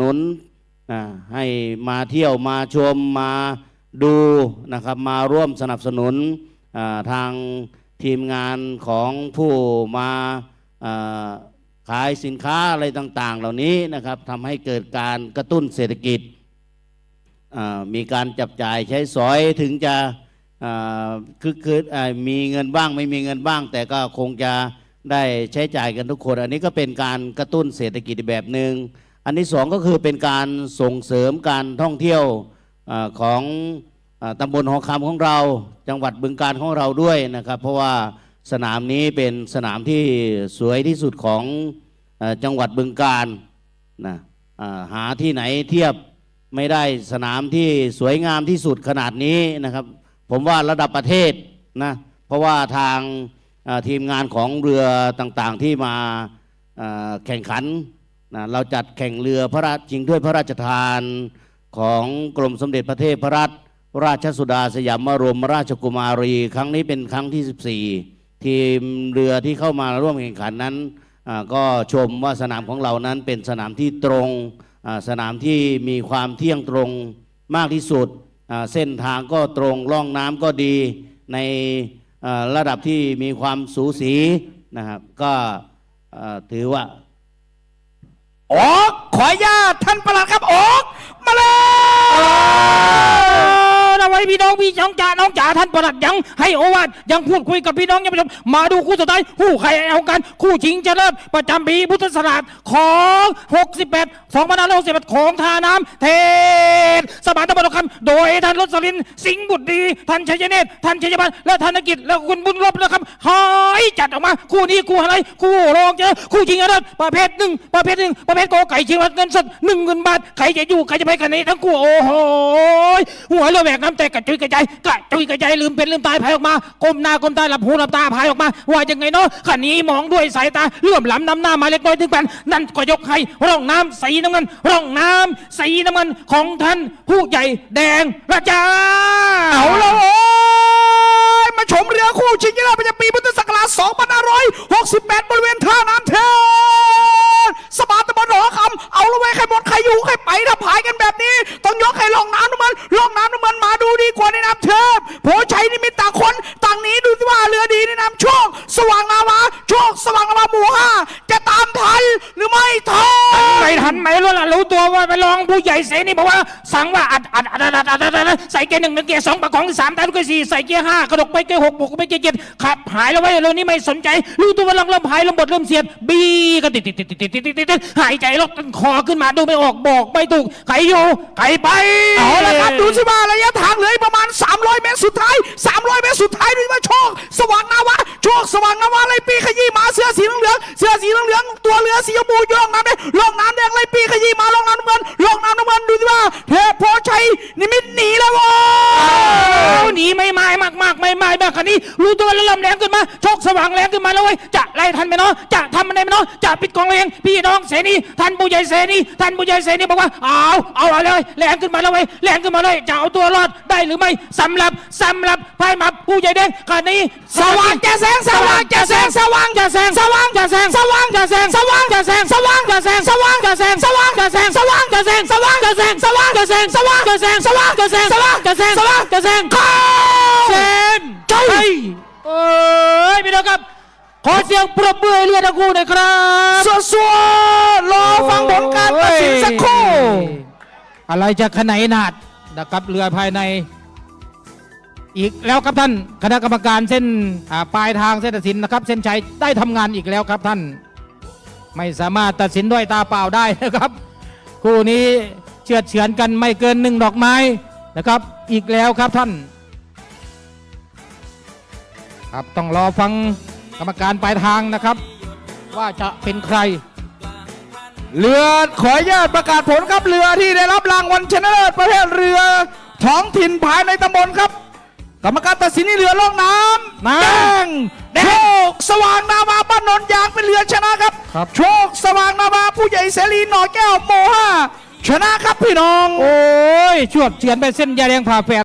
นุนให้มาเที่ยวมาชมมาดูนะครับมาร่วมสนับสนุนทางทีมงานของผู้มาขายสินค้าอะไรต่าง ๆ เหล่านี้นะครับทำให้เกิดการกระตุ้นเศรษฐกิจมีการจับจ่ายใช้สอยถึงจะคือคือมีเงินบ้างไม่มีเงินบ้าง แต่ก็คงจะได้ใช้จ่ายกันทุกคน อันนี้ก็เป็นการกระตุ้นเศรษฐกิจแบบหนึง่ง อันที่สองก็คือเป็นการส่งเสริมการท่องเที่ยวอของอตำบลหอคำของเรา จังหวัดบึงการของเราด้วยนะครับ เพราะว่าสนามนี้เป็นสนามที่สวยที่สุดของอจังหวัดบึงการนะหาที่ไหนเทียบไม่ได้สนามที่สวยงามที่สุดขนาดนี้นะครับ ผมว่าระดับประเทศนะเพราะว่าทางทีมงานของเรือต่างๆที่มาแข่งขัน นะเราจัดแข่งเรือพระราชชิงถ้วยพระราชทานของกรมสมเด็จพระเทพรัตนราชสุดาสยามบรมราชกุมารี ครั้งนี้เป็นครั้งที่ 14 ทีมเรือที่เข้ามาร่วมแข่งขันนั้นก็ชมว่าสนามของเรานั้นเป็นสนามที่ตรงสนามที่มีความเที่ยงตรงมากที่สุด เส้นทางก็ตรงล่องน้ำก็ดีในระดับที่มีความสูสีนะครับก็ถือว่า ออกขออนุญาตท่านประหลัดครับ นี้น้องจ๋าน้องจ๋าท่านประหลัดยังให้โอวาทยังพูดคุยกับพี่น้องยังผู้ชมมาดูคู่สุดท้ายคู่ใครเอากัน คู่ชิงชนะเลิศประจำปีพุทธศักราชของ 68 2568ของทาน้ำเทศสมานตะบนคำโดยท่านรสลินสิงห์บุตรดีท่านชัยเนตรท่านชัยพันธ์และท่านนกิจและคุณบุญรบนะครับหายจัดออกมาคู่นี้คู่อะไรคู่รองเจอคู่ชิงชนะเลิศประเภทหนึ่งประเภทหนึ่งประเภทโกไก่ชิงรับเงินสดหนึ่งเงินบาทใครจะอยู่ใครจะไปกันนี้ทั้งคู่โอ้โหหัวเรือแหวกน้ำแตกกระจุยกระจายกระจุยกระจายลืมเป็นลืมตายพายออกมาก้มหน้าก้มตาหลับหูหลับตาพายออกมา ว่ายังไงเนาะขันนี้มองด้วยสายตาเลื่อมล้ำน้ำหน้ามาเล็กน้อยถึงแผ่นนั่นก็ยกให้ร่องน้ำสีน้ำเงินร่องน้ำสีน้ำเงินของท่านผู้ใหญ่แดงระจ้าเอาละโอ้ยมาชมเรือคู่ชิงชนะเลิศประจำปีพุทธศักราชาในน้ำเทพโผชัยนี่มีต่างคนต่างนี้ดูสิว่าเรือดีในนามโชค สว่างนาวาโชคสว่างนาวาหมู่ห้าจะตามทันหรือไม่ทัน ทันไหมล่ะรู้ตัวว่าไปลองผู้ใหญ่เสนี่บอกว่า สั่งว่าอัดอัดอัดอัดอัดอัดใส่เกียร์หนึ่งเกียร์สองประกองสามตามด้วยสี่ใส่เกียร์ห้ากระดกไปเกียร์หกบุกไปเกียร์เจ็ดขับหายแล้วไว้เรื่องนี้ไม่สนใจ รู้ตัวว่าลังเริ่มหายลมบดเริ่มเสียดบีก็ติดติดติดติดติดติดติดติดหายใจลดคอขึ้นมาดูไม่ออกบอกไม่ถูกใครอยู่ใครไปเอาละครับดูสิว่าระยะทางเหลือประมาณ 300 เมตรสุดท้าย 300 เมตรสุดท้ายดูสิว่าโชค สว่างนาวะโชคสว่างนาวะไล่ปีขยี้ สื้อสีเหลืองเสื้อสีเหลืองตัวเรือสีชมพูโยองน้ำแดงลงน้ำแดงไล่ปีขยี้มาลงน้ำน้ำเงินลงน้ำน้ำเงินดูสิว่าเทพโพชัยนิมิตหนีแล้วโว้ากมากไม่ไม่มากคันนี้ รู้ตัวแล้วลำแรงขึ้นมาโชคสว่างแรงขึ้นมาแล้วเว้ยจะไล่ทันไหมเนาะจะทำมันได้ไหมเนาะจะปิดกองเองพี่น้องเสนีท่านผู้ใหญ่เสนีท่านผู้ใหญ่เสนีบอกว่าเอาเอาเอาเลยแรงขึ้นมาแล้วเว้ยแรงขึ้นมาเลยจะเอาตัวรอดได้หรือไม่สำหรับสำหรับพายมาผู้ใหญ่แดงคันนี้สว่างจะแสงสว่างจะแสงสว่างจะแซงสว่างจะแซงสว่างจะแซงสว่างจะแซงสว่างจะแซงสว่างจะแซงสว่างจะแซงสว่างจะแซงสว่างจะแซงสว่างจะแซงสว่างจะแซงสว่างจะแซงสว่างจะแซงสว่างจะแซงเข้า อ้ยพี่น้องครับ ขอเสียงปรบมือให้เรือทั้งคู่หน่อยครับสัวๆรอฟังผลการตัดสินสักครู่อะไรจะขนาดนาดนะครับเรือภายใน อีกแล้วครับท่านคณะกรรมการเส้นอ่าปลายทางเส้นตัดสินนะครับ เส้นชัยได้ทำงานอีกแล้วครับท่าน ไม่สามารถตัดสินด้วยตาเปล่าได้นะครับ คู่นี้เชือดเฉือนกันไม่เกินหนึ่งดอกไม้นะครับ อีกแล้วครับท่าน ครับต้องรอฟังกรรมการปลายทางนะครับ ว่าจะเป็นใคร เรือขออนุญาตประกาศผลครับเรือที่ได้รับรางวัลชนะเลิศประเภทเรือท้องถิ่นภายในตำบลครับ กรรมการตัดสินนี่เรือล่องน้ำน้ำ แดงโชคสว่างนาวาบ้านนนท์ยางเป็นเรือชนะครับ ครับ โชคสว่างนาวาผู้ใหญ่เสรีหน่อแก้วโมห้าชนะครับพี่น้อง โอ้ยชวดเฉือนไปเส้นยาแดงผ่าแฝด